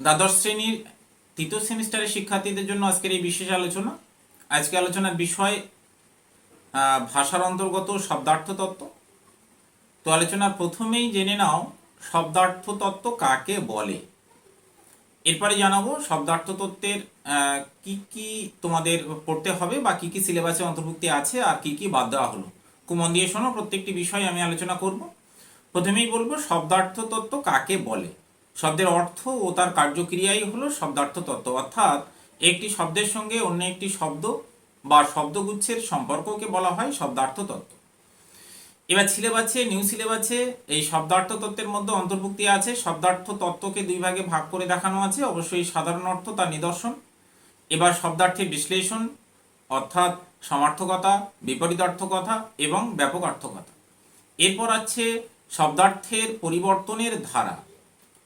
দ্বাদশ শ্রেণির তৃতীয় সেমিস্টারের শিক্ষার্থীদের জন্য আজকের এই বিশেষ আলোচনা। আজকে আলোচনার বিষয় ভাষার অন্তর্গত শব্দার্থ তত্ত্ব তো আলোচনার প্রথমেই জেনে নাও শব্দার্থ তত্ত্ব কাকে বলে? এরপরে জানাব শব্দার্থ তত্ত্বের কি কি তোমাদের পড়তে হবে বা কি কি সিলেবাসে অন্তর্ভুক্তি আছে আর কি কি বাদ দেওয়া হলো। কুমন দিয়ে শোনো, প্রত্যেকটি বিষয় আমি আলোচনা করব। প্রথমেই বলব শব্দার্থ তত্ত্ব কাকে বলে? শব্দের অর্থ ও তার কার্যক্রিয়াই হলো শব্দার্থ তত্ত্ব। অর্থাৎ একটি শব্দের সঙ্গে অন্য একটি শব্দ বা শব্দগুচ্ছের সম্পর্ককে বলা হয় শব্দার্থ তত্ত্ব। এবার সিলেবাসে, নিউ সিলেবাসে এই শব্দার্থ তত্ত্বের মধ্যে অন্তর্ভুক্তি আছে। শব্দার্থ তত্ত্বকে দুই ভাগে ভাগ করে দেখানো আছে। অবশ্যই সাধারণ অর্থ তার নিদর্শন। এবার শব্দার্থের বিশ্লেষণ, অর্থাৎ সমার্থকতা, বিপরীতার্থকতা এবং ব্যাপক ব্যাপকার্থকতা এরপর আছে শব্দার্থের পরিবর্তনের ধারা।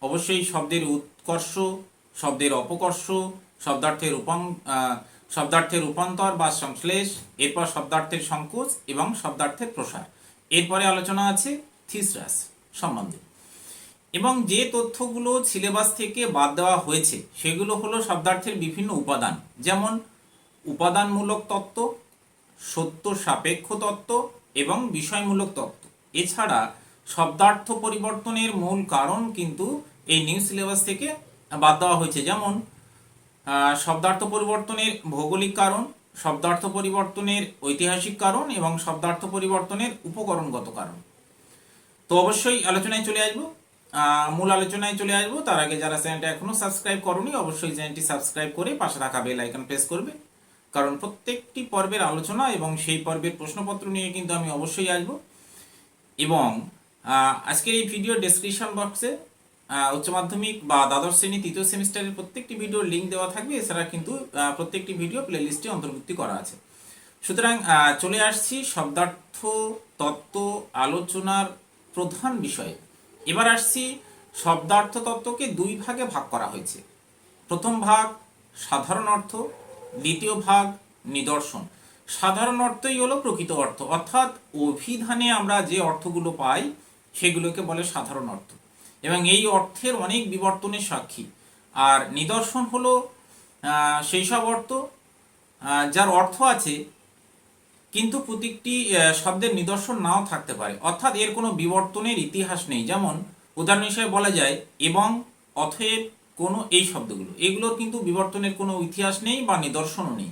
অবশ্যই শব্দের উৎকর্ষ, শব্দের অপকর্ষ, শব্দার্থের রূপাং শব্দার্থের রূপান্তর বা সংশ্লেষ, এরপর শব্দার্থের সংকোচ এবং শব্দার্থের প্রসার। এরপরে আলোচনা আছে থিসরাস সম্বন্ধে। এবং যে তথ্যগুলো সিলেবাস থেকে বাদ দেওয়া হয়েছে, সেগুলো হলো শব্দার্থের বিভিন্ন উপাদান। যেমন উপাদানমূলক তত্ত্ব, সত্য সাপেক্ষ তত্ত্ব এবং বিষয়মূলক তত্ত্ব। এছাড়া শব্দার্থ পরিবর্তনের মূল কারণ কিন্তু এই নিউ সিলেবাস থেকে বাদ দেওয়া হয়েছে। যেমন শব্দার্থ পরিবর্তনের ভৌগোলিক কারণ, শব্দার্থ পরিবর্তনের ঐতিহাসিক কারণ এবং শব্দার্থ পরিবর্তনের উপকরণগত কারণ। তো অবশ্যই আলোচনায় চলে আসব। মূল আলোচনায় চলে আসব। তার আগে যারা চ্যানেলটা এখনও সাবস্ক্রাইব করনি, অবশ্যই চ্যানেলটি সাবস্ক্রাইব করে পাশে থাকা বেল আইকন প্রেস করবে। কারণ প্রত্যেকটি পর্বের আলোচনা এবং সেই পর্বের প্রশ্নপত্র নিয়ে কিন্তু আমি অবশ্যই আসব। এবং আজকের এই ভিডিও ডেসক্রিপশন বক্সে উচ্চ মাধ্যমিক বা দ্বাদশ শ্রেণি, তৃতীয় সেমিস্টারের প্রত্যেকটি ভিডিওর লিঙ্ক দেওয়া থাকবে। এছাড়া কিন্তু প্রত্যেকটি ভিডিও প্লেলিস্টে অন্তর্ভুক্তি করা আছে। সুতরাং চলে আসছি শব্দার্থ, তত্ত্ব, আলোচনার প্রধান বিষয়ে। এবার আসছি শব্দার্থ তত্ত্বকে দুই ভাগে ভাগ করা হয়েছে। প্রথম ভাগ, সাধারণ অর্থ, দ্বিতীয় ভাগ, নিদর্শন। সাধারণ অর্থই হলো প্রকৃত অর্থ। অর্থাৎ, অভিধানে আমরা যে অর্থগুলো পাই সেগুলোকে বলে সাধারণ অর্থ। এবং এই অর্থের অনেক বিবর্তনের সাক্ষী। আর নিদর্শন হলো সেই সব অর্থ যার অর্থ আছে, কিন্তু প্রত্যেকটি শব্দের নিদর্শন নাও থাকতে পারে। অর্থাৎ এর কোনো বিবর্তনের ইতিহাস নেই। যেমন উদাহরণ হিসেবে বলা যায়, এবং অথেব কোনো এই শব্দগুলো। এগুলোর কিন্তু বিবর্তনের কোনো ইতিহাস নেই বা নিদর্শনও নেই।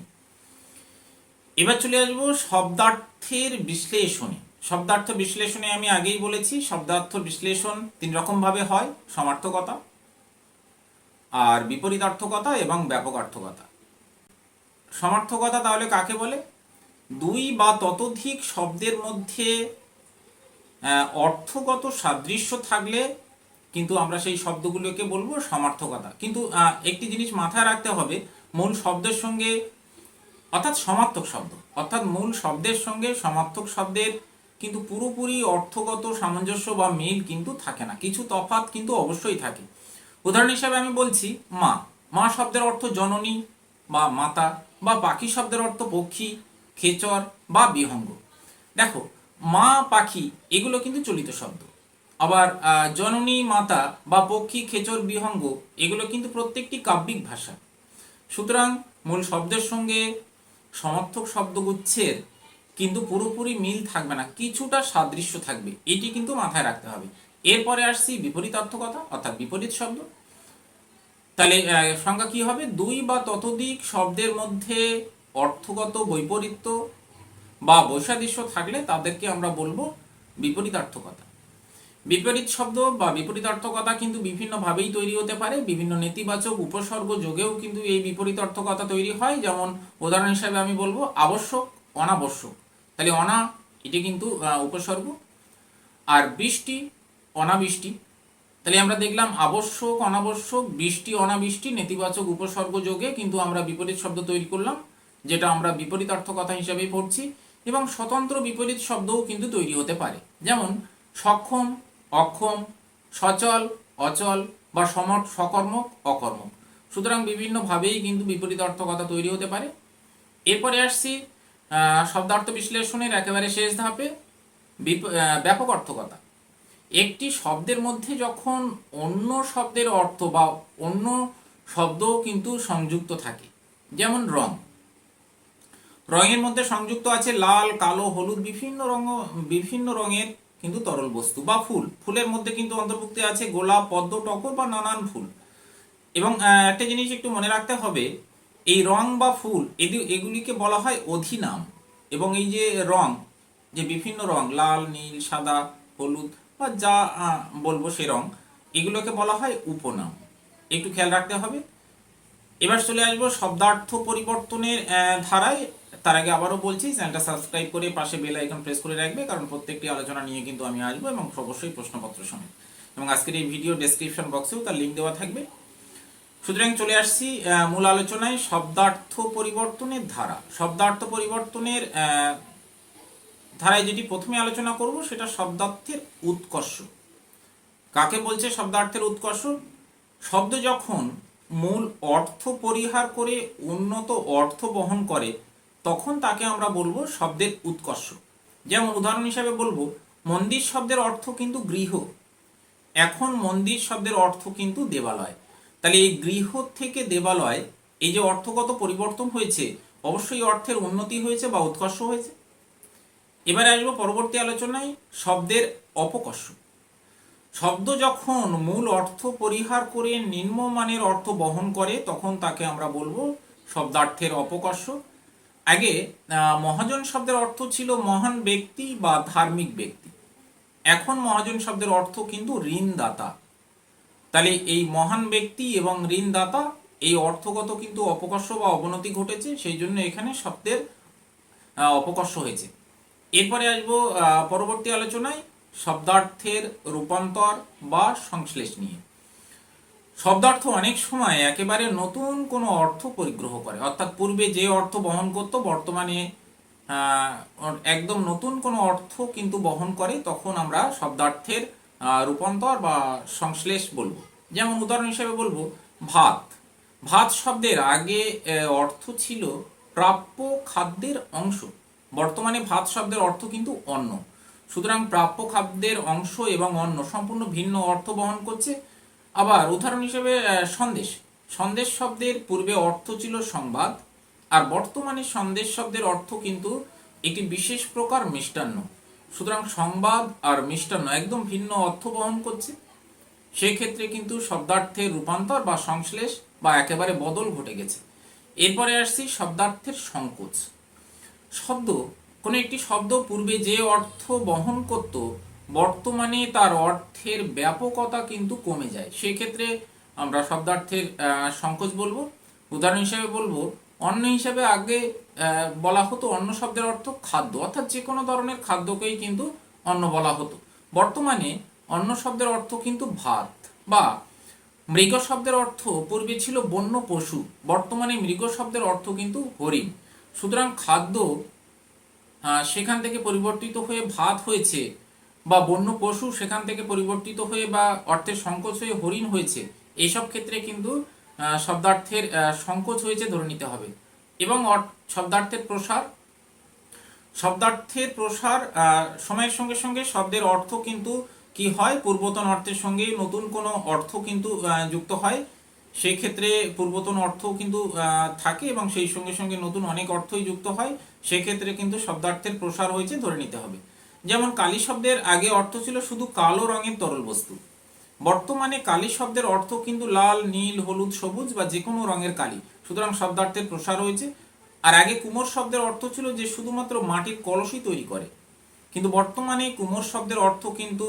এবার চলে আসব শব্দার্থের বিশ্লেষণে। শব্দার্থ বিশ্লেষণে আমি আগেই বলেছি, শব্দার্থ বিশ্লেষণ তিন রকম ভাবে হয়, সমার্থকতা আর বিপরীতার্থকতা এবং ব্যাপকার্থকতা। সমার্থকতা তাহলে কাকে বলে? দুই বা ততোধিক শব্দের মধ্যে অর্থগত সাদৃশ্য থাকলে কিন্তু আমরা সেই শব্দগুলোকে বলব সমার্থকতা। কিন্তু একটি জিনিস মাথায় রাখতে হবে, মূল শব্দের সঙ্গে অর্থাৎ সমার্থক শব্দ, অর্থাৎ মূল শব্দের সঙ্গে সমার্থক শব্দের কিন্তু পুরোপুরি অর্থগত সামঞ্জস্য বা মিল কিন্তু থাকে না। কিছু তফাৎ কিন্তু অবশ্যই থাকে। উদাহরণ হিসাবে আমি বলছি, মা। মা শব্দের অর্থ জননী বা মাতা বা পাখি শব্দের অর্থ পক্ষী, খেচর বা বিহঙ্গ। দেখো, মা, পাখি, এগুলো কিন্তু চলিত শব্দ। আবার জননী, মাতা বা পক্ষী, খেচর, বিহঙ্গ, এগুলো কিন্তু প্রত্যেকটি কাব্যিক ভাষা। সুতরাং মূল শব্দের সঙ্গে সমর্থক শব্দগুচ্ছের কিন্তু পুরোপুরি মিল থাকবে না, কিছুটা সাদৃশ্য থাকবে, এটি কিন্তু মাথায় রাখতে হবে। এরপরে আসছি বিপরীত অর্থকথা, অর্থাৎ বিপরীত শব্দ। তাহলে সংজ্ঞা কি হবে? দুই বা ততোধিক শব্দের মধ্যে অর্থগত বৈপরীত্য বা বৈসাদৃশ্য থাকলে তাদেরকে আমরা বলব বিপরীত বিপরীতার্থকতা বিপরীত শব্দ বা বিপরীত বিপরীতার্থকতা কিন্তু বিভিন্নভাবেই তৈরি হতে পারে, বিভিন্ন নেতিবাচক উপসর্গ যোগেও কিন্তু এই বিপরীত বিপরীতার্থকতা তৈরি হয়। যেমন, উদাহরণ হিসাবে আমি বলব, আবশ্যক, অনাবশ্যক। তাহলে অনা, এটি কিন্তু উপসর্গ। আর বৃষ্টি, অনাবৃষ্টি। তাহলে আমরা দেখলাম আবশ্যক, অনাবশ্যক, বৃষ্টি, অনাবৃষ্টি, নেতিবাচক উপসর্গ যোগে কিন্তু আমরা বিপরীত শব্দ তৈরি করলাম, যেটা আমরা বিপরীতার্থকতা হিসাবেই পড়ছি, এবং স্বতন্ত্র বিপরীত শব্দও কিন্তু তৈরি হতে পারে। যেমন, সক্ষম, অক্ষম, সচল, অচল, বা সমর, সকর্মক, অকর্মক। সুতরাং বিভিন্নভাবেই কিন্তু বিপরীত অর্থকতা তৈরি হতে পারে। এরপরে আসছি শব্দার্থ বিশ্লেষণের একেবারে শেষ ধাপে ব্যাপক অর্থকতা। একটি শব্দের মধ্যে যখন অন্য শব্দের অর্থ বা অন্য শব্দ কিন্তু সংযুক্ত থাকে, যেমন রং। রঙের মধ্যে সংযুক্ত আছে লাল, কালো, হলুদ, বিভিন্ন রঙ বিভিন্ন রঙের কিন্তু তরল বস্তু বা ফুল। ফুলের মধ্যে কিন্তু অন্তর্ভুক্ত আছে গোলাপ, পদ্ম, টগর বা নানান ফুল। এবং একটা জিনিস একটু মনে রাখতে হবে এই রং বা ফুল, এদি- এগুলিকে বলা হয় অধিনাম। এবং এই যে রং, যে বিভিন্ন রং, লাল, নীল, সাদা, হলুদ বা যা বলব সে রং, এগুলোকে বলা হয় উপনাম। একটু খেয়াল রাখতে হবে। এবার চলে আসব শব্দার্থ পরিবর্তনের ধারায়। তার আগে আবারও বলছি, চ্যানেলটা সাবস্ক্রাইব করে পাশে বেল আইকন প্রেস করে রাখবে, কারণ প্রত্যেকটি আলোচনা নিয়ে কিন্তু আমি আসব এবং অবশ্যই প্রশ্নপত্র সমেত। এবং আজকের এই ভিডিও ডেসক্রিপশন বক্সেও তার লিঙ্ক দেওয়া থাকবে। সুতরাং চলে আসছি মূল আলোচনায় শব্দার্থ পরিবর্তনের ধারা। শব্দার্থ পরিবর্তনের ধারায় যেটি প্রথমে আলোচনা করব সেটা শব্দার্থের উৎকর্ষ। কাকে বলছে শব্দার্থের উৎকর্ষ? শব্দ যখন মূল অর্থ পরিহার করে উন্নত অর্থ বহন করে, তখন তাকে আমরা বলব শব্দের উৎকর্ষ। যেমন উদাহরণ হিসাবে বলব, মন্দির শব্দের অর্থ কিন্তু গৃহ, এখন মন্দির শব্দের অর্থ কিন্তু দেবালয়। তাহলে এই গৃহ থেকে দেবালয়, এই যে অর্থগত পরিবর্তন হয়েছে, অবশ্যই অর্থের উন্নতি হয়েছে বা উৎকর্ষ হয়েছে। এবারে আসব পরবর্তী আলোচনায় শব্দের অপকর্ষ। শব্দ যখন মূল অর্থ পরিহার করে নিম্নমানের অর্থ বহন করে, তখন তাকে আমরা বলব শব্দার্থের অপকর্ষ। আগে মহাজন শব্দের অর্থ ছিল মহান ব্যক্তি বা ধার্মিক ব্যক্তি। এখন মহাজন শব্দের অর্থ কিন্তু ঋণদাতা। তাহলে এই মহান ব্যক্তি এবং ঋণদাতা এই অর্থগত কিন্তু অপকর্ষ বা অবনতি ঘটেছে, সেই জন্য এখানে শব্দের অপকর্ষ হয়েছে। এরপরে আসব পরবর্তী আলোচনায় শব্দার্থের রূপান্তর বা সংশ্লেষ নিয়ে। শব্দার্থ অনেক সময় একেবারে নতুন কোনো অর্থ পরিগ্রহ করে, অর্থাৎ পূর্বে যে অর্থ বহন করত, বর্তমানে একদম নতুন কোনো অর্থ কিন্তু বহন করে, তখন আমরা শব্দার্থের রূপান্তর বা সংশ্লেষ বলব। যেমন উদাহরণ হিসেবে বলব, ভাত। ভাত শব্দের আগে অর্থ ছিল প্রাপ্য খাদ্যের অংশ। বর্তমানে ভাত শব্দের অর্থ কিন্তু অন্ন। সুতরাং প্রাপ্য খাদ্যের অংশ এবং অন্ন সম্পূর্ণ ভিন্ন অর্থ বহন করছে। আবার উদাহরণ হিসেবে সন্দেশ। সন্দেশ শব্দের পূর্বে অর্থ ছিল সংবাদ, আর বর্তমানে সন্দেশ শব্দের অর্থ কিন্তু একটি বিশেষ প্রকার মিষ্টান্ন। সুতরাং সংবাদ আর মিষ্টান্ন একদম ভিন্ন অর্থ বহন করছে। সেই ক্ষেত্রে কিন্তু শব্দার্থের রূপান্তর বা সংশ্লেষ বা একেবারে বদল ঘটে গেছে। এরপরে আসছি শব্দার্থের সংকোচ। শব্দ, কোনো একটি শব্দ পূর্বে যে অর্থ বহন করত, বর্তমানে তার অর্থের ব্যাপকতা কিন্তু কমে যায়। সেক্ষেত্রে আমরা শব্দার্থের সংকোচ বলব। উদাহরণ হিসেবে বলব, অন্য হিসাবে আগে বলা হতো অন্ন শব্দের অর্থ খাদ্য। অর্থাৎ যে কোনো ধরনের খাদ্যকেই কিন্তু অন্ন বলা হতো। বর্তমানে অন্ন শব্দের অর্থ কিন্তু ভাত বা মৃগ শব্দের অর্থ পূর্বে ছিল বন্য পশু। বর্তমানে মৃগ শব্দের অর্থ কিন্তু হরিণ। সুতরাং খাদ্য সেখান থেকে পরিবর্তিত হয়ে ভাত হয়েছে বা বন্য পশু সেখান থেকে পরিবর্তিত হয়ে বা অর্থের সংকোচ হয়ে হরিণ হয়েছে এইসব ক্ষেত্রে কিন্তু শব্দার্থের সংকোচ হয়েছে ধরে নিতে হবে। এবং শব্দার্থের প্রসার। শব্দার্থের প্রসার সময়ের সঙ্গে সঙ্গে শব্দের অর্থ কিন্তু কি হয়? পূর্বতন অর্থের সঙ্গে নতুন কোনো অর্থ কিন্তু যুক্ত হয়। সেই ক্ষেত্রে পূর্বতন অর্থ কিন্তু থাকে এবং সেই সঙ্গে সঙ্গে নতুন অনেক অর্থই যুক্ত হয়। সেক্ষেত্রে কিন্তু শব্দার্থের প্রসার হয়েছে, ধরে নিতে হবে। যেমন কালী শব্দের আগে অর্থ ছিল শুধু কালো রঙের তরল বস্তু। বর্তমানে কালী শব্দের অর্থ কিন্তু লাল, নীল, হলুদ, সবুজ বা যে কোনো রঙের কালি। সুতরাং শব্দার্থের প্রসার হয়েছে। আর আগে কুমোর শব্দের অর্থ ছিল যে শুধুমাত্র মাটির কলসই তৈরি করে। কিন্তু বর্তমানে কুমোর শব্দের অর্থ কিন্তু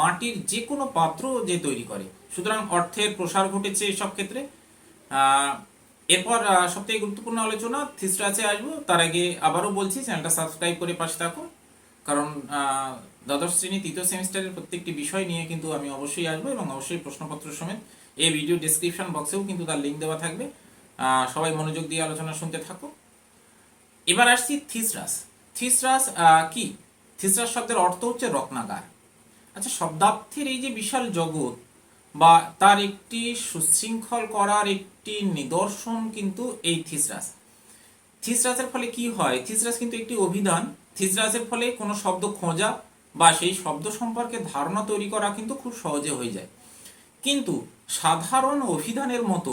মাটির যে কোনো পাত্র যে তৈরি করে। সুতরাং অর্থের প্রসার ঘটেছে এসব ক্ষেত্রে। এরপর সবথেকে গুরুত্বপূর্ণ আলোচনা থিসরাচে আসব। তার আগে আবারও বলছি, চ্যানেলটা সাবস্ক্রাইব করে পাশে থাকো কারণ দ্বাদশ শ্রেণি, তৃতীয় সেমিস্টারের প্রত্যেকটি বিষয় নিয়ে কিন্তু আমি অবশ্যই আসব এবং অবশ্যই প্রশ্নপত্র সমেত এই ভিডিও ডেসক্রিপশন বক্সেও কিন্তু তার লিঙ্ক দেওয়া থাকবে। সবাই মনোযোগ দিয়ে আলোচনা শুনতে থাকো। এবার আসছি থিসরাস। থিসরাস কি? থিসরাস শব্দের অর্থ হচ্ছে রত্নাগার। আচ্ছা শব্দার্থের এই যে বিশাল জগৎ বা তার একটি সুশৃঙ্খল করার একটি নিদর্শন কিন্তু এই থিসরাস। থিসরাসের ফলে কি হয়? থিসরাস কিন্তু একটি অভিধান। থিসরাসের ফলে কোনো শব্দ খোঁজা বা সেই শব্দ সম্পর্কে ধারণা তৈরি করা কিন্তু খুব সহজে হয়ে যায়। কিন্তু সাধারণ অভিধানের মতো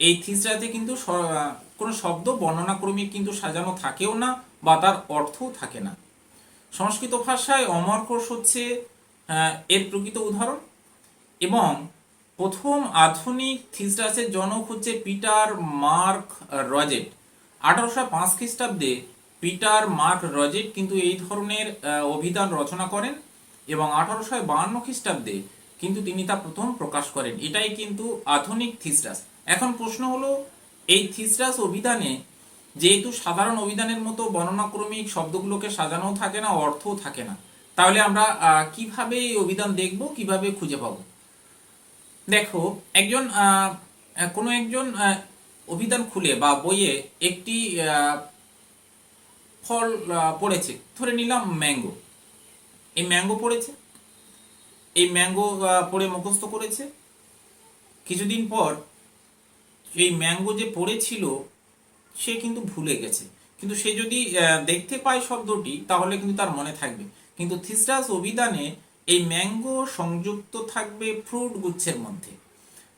এই থিসরাতে কিন্তু কোনো শব্দ বর্ণনাক্রমিক কিন্তু সাজানো থাকেও না বা তার অর্থও থাকে না। সংস্কৃত ভাষায় অমরকোষ হচ্ছে এর প্রকৃত উদাহরণ। এবং প্রথম আধুনিক থিসরাসের জনক হচ্ছে পিটার মার্ক রজেট। আঠারোশো পাঁচ খ্রিস্টাব্দে পিটার মার্ক রজেট কিন্তু এই ধরনের অভিধান রচনা করেন এবং আঠারোশো বাহান্ন খ্রিস্টাব্দে কিন্তু তিনি তা প্রথম প্রকাশ করেন। এটাই কিন্তু আধুনিক থিসরাস। এখন প্রশ্ন হলো, এই থিসরাস অভিধানে যেহেতু সাধারণ অভিধানের মতো বর্ণনাক্রমিক শব্দগুলোকে সাজানো থাকে না, অর্থও থাকে না, তাহলে আমরা কীভাবে এই অভিধান দেখব, কীভাবে খুঁজে পাবো? দেখো, একজন কোনো একজন অভিধান খুলে বা বইয়ে একটি ফল পড়েছে, ধরে নিলাম ম্যাঙ্গো। এই ম্যাঙ্গো পড়েছে, এই ম্যাঙ্গো পড়ে মুখস্থ করেছে। কিছুদিন পর এই ম্যাঙ্গো যে পড়েছিল, সে কিন্তু ভুলে গেছে। কিন্তু সে যদি দেখতে পায় শব্দটি, তাহলে কিন্তু তার মনে থাকবে। কিন্তু থিসরাস অভিধানে এই ম্যাঙ্গো সংযুক্ত থাকবে ফ্রুট গুচ্ছের মধ্যে।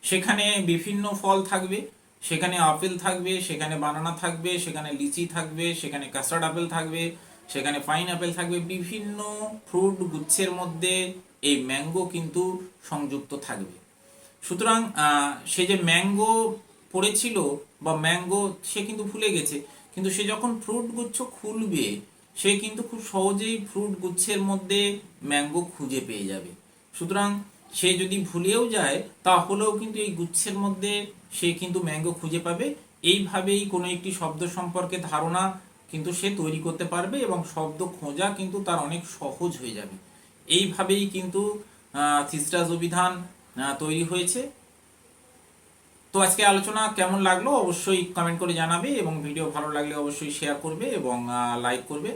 সেখানে বিভিন্ন ফল থাকবে, সেখানে আপেল থাকবে, সেখানে বানানা থাকবে, সেখানে লিচি থাকবে, সেখানে কাস্টার্ড আপেল থাকবে, সেখানে পাইন আপেল থাকবে। বিভিন্ন ফ্রুট গুচ্ছের মধ্যে এই ম্যাঙ্গো কিন্তু সংযুক্ত থাকবে। সুতরাং সে যে ম্যাঙ্গো পড়েছিল বা ম্যাঙ্গো সে কিন্তু ভুলে গেছে। কিন্তু সে যখন ফ্রুট গুচ্ছ খুলবে, সে কিন্তু খুব সহজেই ফ্রুট গুচ্ছের মধ্যে ম্যাঙ্গো খুঁজে পেয়ে যাবে। সুতরাং সে যদি ভুলেও যায়, তাহলেও কিন্তু এই গুচ্ছের মধ্যে সে কিন্তু ম্যাঙ্গো খুঁজে পাবে। এইভাবেই কোনো একটি শব্দ সম্পর্কে ধারণা কিন্তু সে তৈরি করতে পারবে এবং শব্দ খোঁজা কিন্তু তার অনেক সহজ হয়ে যাবে। এইভাবেই কিন্তু থিসরাস অভিধান তৈরি হয়েছে। তো আজকে আলোচনা কেমন লাগল অবশ্যই কমেন্ট করে জানাবে এবং ভিডিও ভালো লাগলে অবশ্যই শেয়ার করবে এবং লাইক করবে।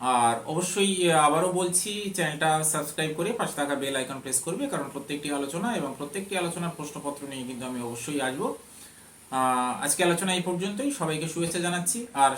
আর অবশ্যই আবারও বলছি চ্যানেলটা সাবস্ক্রাইব করে পাশে থাকা বেল আইকন প্রেস করবে, কারণ প্রত্যেকটি আলোচনা এবং প্রত্যেকটি আলোচনার প্রশ্নপত্র নিয়ে কিন্তু আমি অবশ্যই আসব। আজকে আলোচনা এই পর্যন্তই। সবাইকে শুভেচ্ছা জানাচ্ছি। আর